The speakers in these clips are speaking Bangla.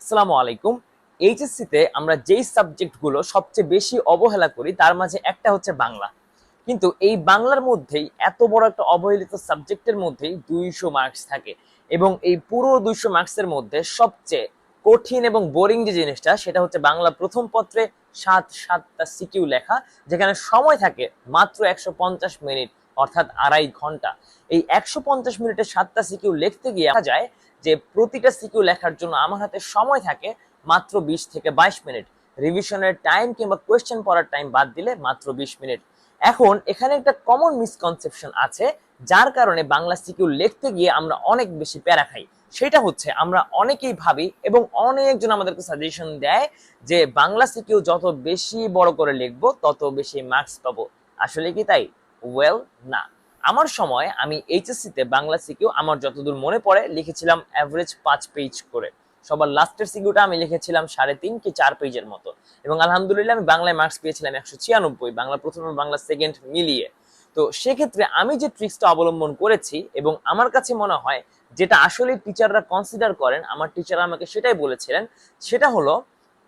আসসালামু আলাইকুম। এইচএসসিতে আমরা যেই সাবজেক্টগুলো সবচেয়ে বেশি অবহেলা করি, তার মাঝে একটা হচ্ছে বাংলা। কিন্তু এই বাংলার মধ্যেই এত বড় একটা অবহেলিত সাবজেক্টের মধ্যেই দুইশো মার্কস থাকে এবং এই পুরো দুইশো মার্কসের মধ্যে সবচেয়ে কঠিন এবং বোরিং যে জিনিসটা, সেটা হচ্ছে বাংলা প্রথম পত্রে সাত সাতটা সিকিউ লেখা, যেখানে সময় থাকে মাত্র একশো পঞ্চাশ মিনিট। অর্থাৎ আড়াই ঘণ্টা। এই একশো পঞ্চাশ মিনিটে সাতটা সিকিউ লিখতে গিয়ে দেখা যায় যে প্রতিটা সিকিউ লেখার জন্য আমার হাতে সময় থাকে মাত্র বিশ থেকে বাইশ মিনিট। রিভিশনের টাইম কিংবা কোয়েশ্চেন পড়ার টাইম বাদ দিলে মাত্র বিশ মিনিট। এখন এখানে একটা কমন মিসকনসেপশন আছে, যার কারণে বাংলা সিকিউ লিখতে গিয়ে আমরা অনেক বেশি প্যারা খাই। সেটা হচ্ছে আমরা অনেকেই ভাবি এবং অনেকজন আমাদেরকে সাজেশন দেয় যে বাংলা সিকিউ যত বেশি বড় করে লিখব, তত বেশি মার্কস পাবো। আসলে কি তাই? ওয়েল না। আমার সময় আমি এইচএসসিতে বাংলা সিকিউ আমার যতদূর মনে পড়ে লিখেছিলাম অ্যাভারেজ পাঁচ পেজ করে। সবার লাস্টের সিকিউটা আমি লিখেছিলাম সাড়ে তিন কি চার পেজের মতো। এবং আলহামদুলিল্লাহ আমি বাংলায় মার্কস পেয়েছিলাম একশো ছিয়ানব্বই, বাংলা প্রথম বাংলা সেকেন্ড মিলিয়ে। তো সেক্ষেত্রে আমি যে ট্রিক্সটা অবলম্বন করেছি এবং আমার কাছে মনে হয় যেটা আসলে টিচাররা কনসিডার করেন, আমার টিচার আমাকে সেটাই বলেছিলেন, সেটা হলো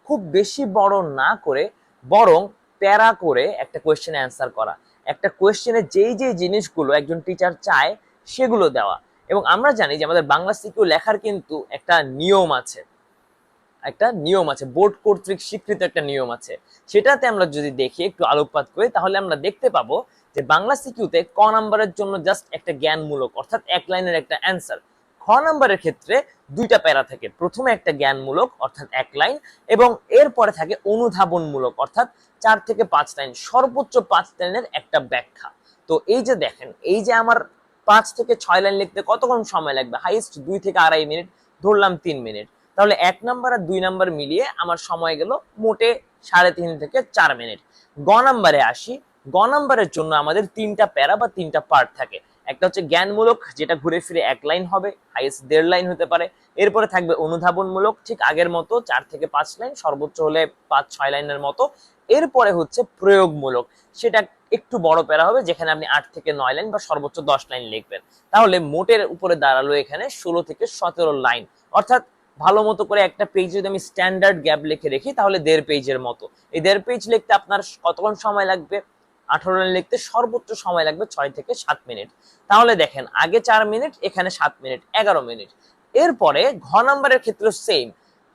খুব বেশি বড় না করে, বরং প্যারা করে একটা কোয়েশ্চেনে অ্যান্সার করা। একটা কোয়েশ্চেনে যেই যেই জিনিসগুলো একজন টিচার চায়, সেগুলো দেওয়া। এবং আমরা জানি যে আমাদের বাংলা সিকিউ লেখার কিন্তু একটা নিয়ম আছে। একটা নিয়ম আছে, বোর্ড কর্তৃক স্বীকৃত একটা নিয়ম আছে। সেটাতে আমরা যদি দেখি, একটু আলোকপাত করি, তাহলে আমরা দেখতে পাবো যে বাংলা সিকিউতে ক নাম্বারের জন্য জাস্ট একটা জ্ঞানমূলক, অর্থাৎ এক লাইনের একটা অ্যান্সার খ নাম্বারের ক্ষেত্রে দুইটা প্যারা থাকে। প্রথমে একটা জ্ঞানমূলক, অর্থাৎ এক লাইন, এবং এরপরে থাকে অনুধাবনমূলক, অর্থাৎ চার থেকে পাঁচ লাইন, সর্বোচ্চ পাঁচ লাইনের একটা ব্যাখ্যা। তো এই যে দেখেন, এই যে আমার পাঁচ থেকে ছয় লাইন লিখতে কতক্ষণ সময় লাগবে? হাইয়েস্ট দুই থেকে আড়াই মিনিট, ধরলাম তিন মিনিট। তাহলে এক নাম্বার আর দুই নাম্বার মিলিয়ে আমার সময় গেল মোটে সাড়ে তিন থেকে চার মিনিট। গ নাম্বারে আসি, গ নাম্বারের জন্য আমাদের তিনটা প্যারা বা তিনটা পার্ট থাকে। একটা হচ্ছে জ্ঞানমূলক, যেটা ঘুরে ফিরে এক লাইন হবে হাইয়েস্ট দেড় লাইন হতে পারে। এরপরে থাকবে অনুধাবনমূলক, ঠিক আগের মতো, চার থেকে পাঁচ লাইন, সর্বোচ্চ হলে পাঁচ, ছয় লাইনের মতো। এরপরে হচ্ছে প্রয়োগমূলক, সেটা একটু বড় প্যারা হবে, যেখানে আপনি আট থেকে নয় লাইন বা সর্বোচ্চ দশ লাইন লিখবেন। তাহলে মোটের উপরে দাঁড়াল এখানে ষোলো থেকে সতেরো লাইন। অর্থাৎ ভালো মতো করে একটা পেজ যদি আমি স্ট্যান্ডার্ড গ্যাপ লিখে রেখি তাহলে দেড় পেজের মতো। এই দেড় পেজ লিখতে আপনার কতক্ষণ সময় লাগবে? আঠারো লাইন লিখতে সর্বোচ্চ সময় লাগবে ছয় থেকে সাত মিনিট। তাহলে দেখেন, আগে চার মিনিট, এখানে সাত মিনিট, এগারো মিনিট। এরপরে ঘ নাম্বারের ক্ষেত্রে সেম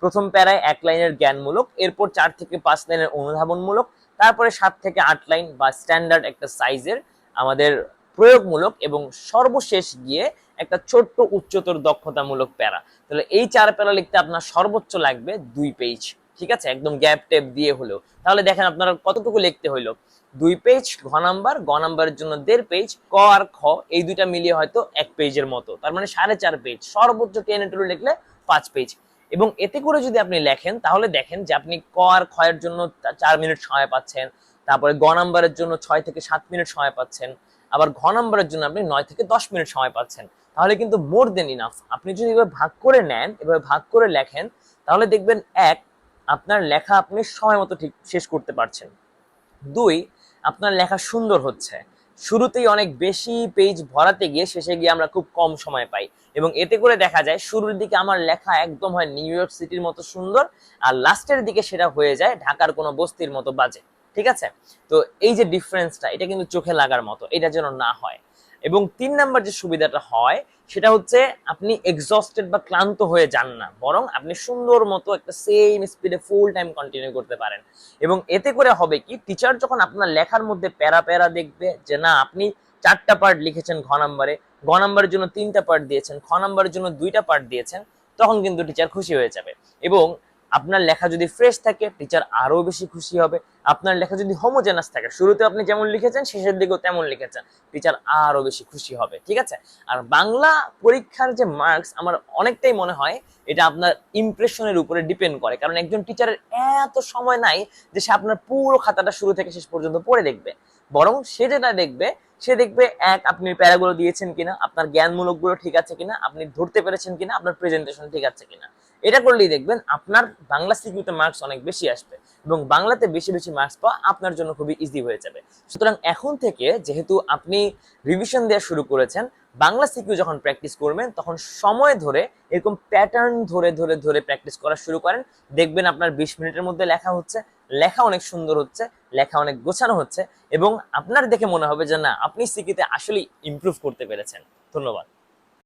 প্রথম প্যারায় এক লাইনের জ্ঞানমূলক, এরপর চার থেকে পাঁচ লাইনের অনুধাবনমূলক, তারপরে সাত থেকে আট লাইন বা স্ট্যান্ডার্ড একটা সাইজের আমাদের প্রয়োগমূলক এবং সর্বশেষ গিয়ে একটা ছোট্ট উচ্চতর দক্ষতামূলক প্যারা। তাহলে এই চার প্যারা লিখতে আপনার সর্বোচ্চ লাগবে দুই পেজ ঠিক আছে? একদম গ্যাপ টেপ দিয়ে হলেও তাহলে দেখেন আপনারা কতটুকু লিখতে হইল। দুই পেজ ঘ নাম্বার গ নাম্বারের জন্য দেড় পেজ ক আর খ, এই দুইটা মিলিয়ে হয়তো এক পেজের মতো। তার মানে সাড়ে চার পেজ সর্বোচ্চ টেনে টুলে লিখলে পাঁচ পেজ এবং এতে করে যদি আপনি লেখেন, তাহলে দেখেন যে আপনি ক আর খ এর জন্য চার মিনিট সময় পাচ্ছেন। তারপরে গ নাম্বারের জন্য ছয় থেকে সাত মিনিট সময় পাচ্ছেন। আবার ঘ নাম্বারের জন্য আপনি নয় থেকে দশ মিনিট সময় পাচ্ছেন। তাহলে কিন্তু মোর দেন ইনাফ আপনি যদি এভাবে ভাগ করে নেন, এভাবে ভাগ করে লেখেন, তাহলে দেখবেন এক আপনার লেখা আপনি সময় মতো ঠিক শেষ করতে পারছেন। দুই, আপনার লেখা সুন্দর হচ্ছে। শুরুতেই অনেক বেশি পেজ ভরাতে গিয়ে শেষে গিয়ে আমরা খুব কম সময় পাই এবং এতে করে দেখা যায় শুরুর দিকে আমার লেখা একদম হয় নিউ ইয়র্ক সিটির মতো সুন্দর আর লাস্টের দিকে সেটা হয়ে যায় ঢাকার কোনো বস্তির মতো বাজে। ঠিক আছে? তো এই যে ডিফারেন্সটা এটা কিন্তু চোখে লাগার মতো, এটা যেন না হয়। এবং তিন নাম্বার যে সুবিধাটা হয়, সেটা হচ্ছে আপনি এক্সস্টেড বা ক্লান্ত হয়ে যান না, বরং আপনি সুন্দর মতো একটা সেম স্পিডে ফুল টাইম কন্টিনিউ করতে পারেন। এবং এতে করে হবে কি টিচার যখন আপনার লেখার মধ্যে প্যারা প্যারা দেখবে যে না, আপনি চারটা পার্ট লিখেছেন ঘ নাম্বারে গ নাম্বারের জন্য তিনটা পার্ট দিয়েছেন খ নাম্বারের জন্য দুইটা পার্ট দিয়েছেন, তখন কিন্তু টিচার খুশি হয়ে যাবে। এবং আপনার লেখা যদি ফ্রেশ থাকে টিচার আরও বেশি খুশি হবে। আপনার লেখা যদি হোমোজেনাস থাকে, শুরুতে আপনি যেমন লিখেছেন, শেষের দিকেও তেমন লিখেছেন টিচার আরও বেশি খুশি হবে, ঠিক আছে? আর বাংলা পরীক্ষার যে মার্কস আমার অনেকটাই মনে হয় এটা আপনার ইমপ্রেশনের উপরে ডিপেন্ড করে। কারণ একজন টিচারের এত সময় নাই যে সে আপনার পুরো খাতাটা শুরু থেকে শেষ পর্যন্ত পড়ে দেখবে। বরং সে যেটা দেখবে সে দেখবে, এক, আপনি প্যারাগুলো দিয়েছেন কিনা, আপনার জ্ঞানমূলকগুলো ঠিক আছে কিনা, আপনি ধরতে পেরেছেন কিনা, আপনার প্রেজেন্টেশন ঠিক আছে কিনা। এটা করলেই দেখবেন, আপনার বাংলা সিকিউতে মার্কস অনেক বেশি আসবে এবং বাংলাতে বেশি বেশি মার্কস পাওয়া আপনার জন্য খুবই ইজি হয়ে যাবে। সুতরাং এখন থেকে যেহেতু আপনি রিভিশন দেওয়া শুরু করেছেন, বাংলা সিকিউ যখন প্র্যাকটিস করবেন, তখন সময় ধরে এরকম প্যাটার্ন ধরে ধরে ধরে প্র্যাকটিস করা শুরু করেন। দেখবেন আপনার বিশ মিনিটের মধ্যে লেখা হচ্ছে লেখা অনেক সুন্দর হচ্ছে, লেখা অনেক গোছানো হচ্ছে এবং আপনার দেখে মনে হবে যে না, আপনি সিকিতে আসলেই ইমপ্রুভ করতে পেরেছেন। ধন্যবাদ।